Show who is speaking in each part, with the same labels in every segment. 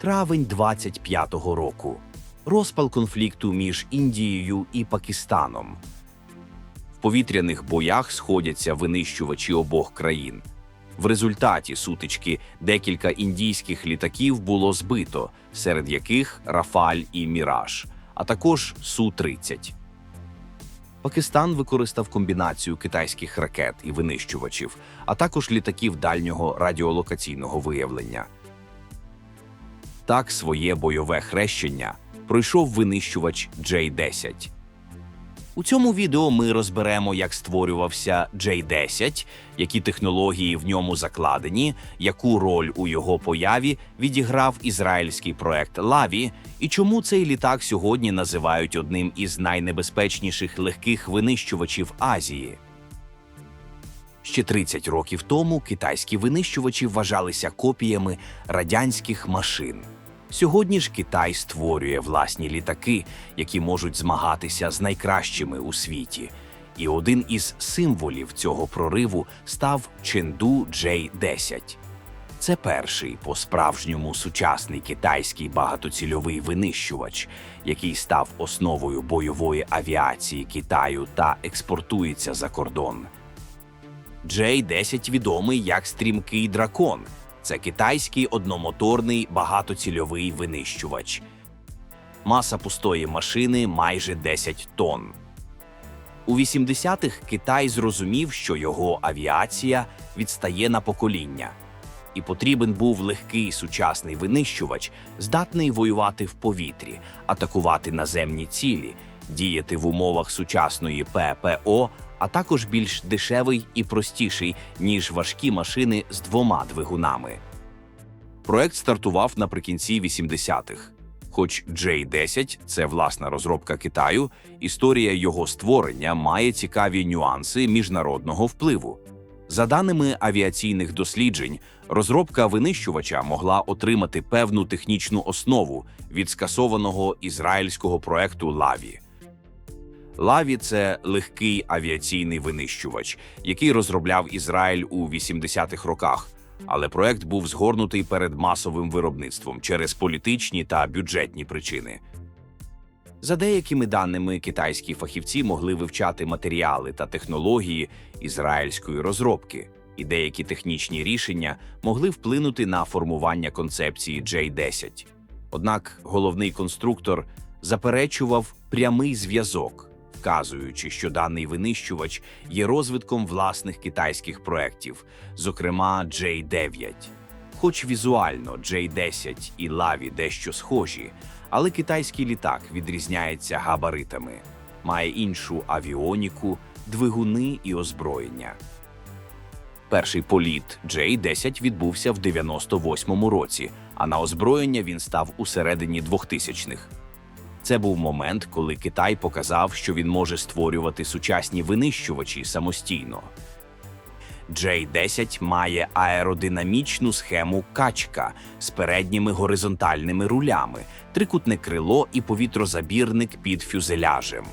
Speaker 1: Травень 25-го року. Розпал конфлікту між Індією і Пакистаном. В повітряних боях сходяться винищувачі обох країн. В результаті сутички декілька індійських літаків було збито, серед яких Рафаль і Міраж, а також Су-30. Пакистан використав комбінацію китайських ракет і винищувачів, а також літаків дальнього радіолокаційного виявлення. Так своє бойове хрещення пройшов винищувач J-10. У цьому відео ми розберемо, як створювався J-10, які технології в ньому закладені, яку роль у його появі відіграв ізраїльський проект Лаві, і чому цей літак сьогодні називають одним із найнебезпечніших легких винищувачів Азії. Ще 30 років тому китайські винищувачі вважалися копіями радянських машин. Сьогодні ж Китай створює власні літаки, які можуть змагатися з найкращими у світі. І один із символів цього прориву став Ченду J-10. Це перший по-справжньому сучасний китайський багатоцільовий винищувач, який став основою бойової авіації Китаю та експортується за кордон. J-10 відомий як стрімкий дракон. Це китайський одномоторний багатоцільовий винищувач. Маса пустої машини майже 10 тонн. У 80-х Китай зрозумів, що його авіація відстає на покоління, і потрібен був легкий сучасний винищувач, здатний воювати в повітрі, атакувати наземні цілі, діяти в умовах сучасної ППО, а також більш дешевий і простіший, ніж важкі машини з двома двигунами. Проект стартував наприкінці 80-х. Хоч J-10 – це власна розробка Китаю, історія його створення має цікаві нюанси міжнародного впливу. За даними авіаційних досліджень, розробка винищувача могла отримати певну технічну основу від скасованого ізраїльського проекту Лаві. Лаві це легкий авіаційний винищувач, який розробляв Ізраїль у 80-х роках, але проект був згорнутий перед масовим виробництвом через політичні та бюджетні причини. За деякими даними, китайські фахівці могли вивчати матеріали та технології ізраїльської розробки, і деякі технічні рішення могли вплинути на формування концепції J-10. Однак головний конструктор заперечував прямий зв'язок вказуючи, що даний винищувач є розвитком власних китайських проєктів, зокрема J-9. Хоч візуально J-10 і Лаві дещо схожі, але китайський літак відрізняється габаритами, має іншу авіоніку, двигуни і озброєння. Перший політ J-10 відбувся в 98-му році, а на озброєння він став у середині 2000-х. Це був момент, коли Китай показав, що він може створювати сучасні винищувачі самостійно. J-10 має аеродинамічну схему качка з передніми горизонтальними рулями, трикутне крило і повітрозабірник під фюзеляжем.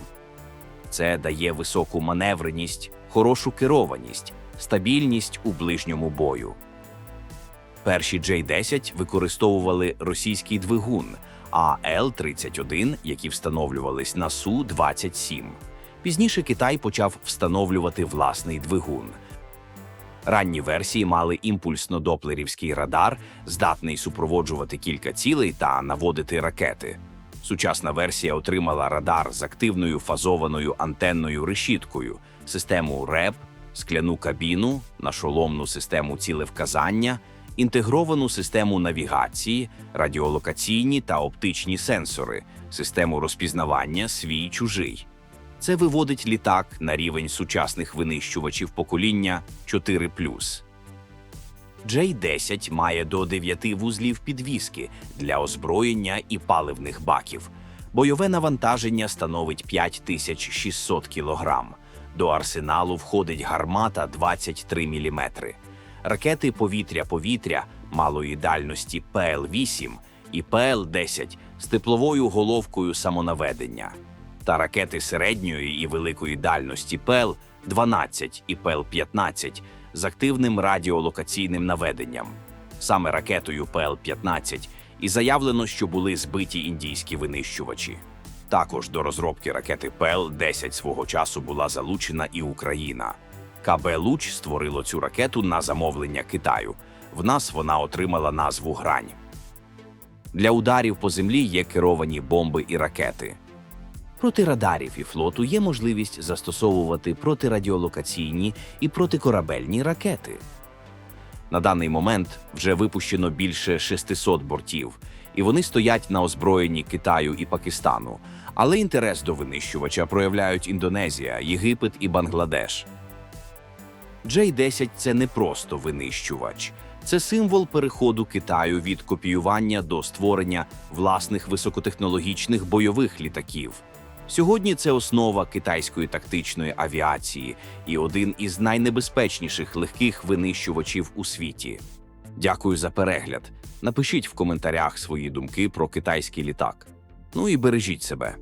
Speaker 1: Це дає високу маневреність, хорошу керованість, стабільність у ближньому бою. Перші J-10 використовували російський двигун – а Л-31, які встановлювались на Су-27. Пізніше Китай почав встановлювати власний двигун. Ранні версії мали імпульсно-доплерівський радар, здатний супроводжувати кілька цілей та наводити ракети. Сучасна версія отримала радар з активною фазованою антенною решіткою, систему РЕП, скляну кабіну, нашоломну систему цілевказання – інтегровану систему навігації, радіолокаційні та оптичні сенсори, систему розпізнавання свій чужий. Це виводить літак на рівень сучасних винищувачів покоління 4 J-10 має до 9 вузлів підвіски для озброєння і паливних баків. Бойове навантаження становить 5600 кг. До арсеналу входить гармата 23 мм ракети повітря-повітря малої дальності ПЛ-8 і ПЛ-10 з тепловою головкою самонаведення, та ракети середньої і великої дальності ПЛ-12 і ПЛ-15 з активним радіолокаційним наведенням. Саме ракетою ПЛ-15 і заявлено, що були збиті індійські винищувачі. Також до розробки ракети ПЕЛ-10 свого часу була залучена і Україна. КБ Луч створило цю ракету на замовлення Китаю. В нас вона отримала назву Грань. Для ударів по землі є керовані бомби і ракети. Проти радарів і флоту є можливість застосовувати протирадіолокаційні і протикорабельні ракети. На даний момент вже випущено більше 600 бортів, і вони стоять на озброєнні Китаю і Пакистану. Але інтерес до винищувача проявляють Індонезія, Єгипет і Бангладеш. J-10 – це не просто винищувач, це символ переходу Китаю від копіювання до створення власних високотехнологічних бойових літаків. Сьогодні це основа китайської тактичної авіації і один із найнебезпечніших легких винищувачів у світі. Дякую за перегляд. Напишіть в коментарях свої думки про китайський літак. Ну і бережіть себе.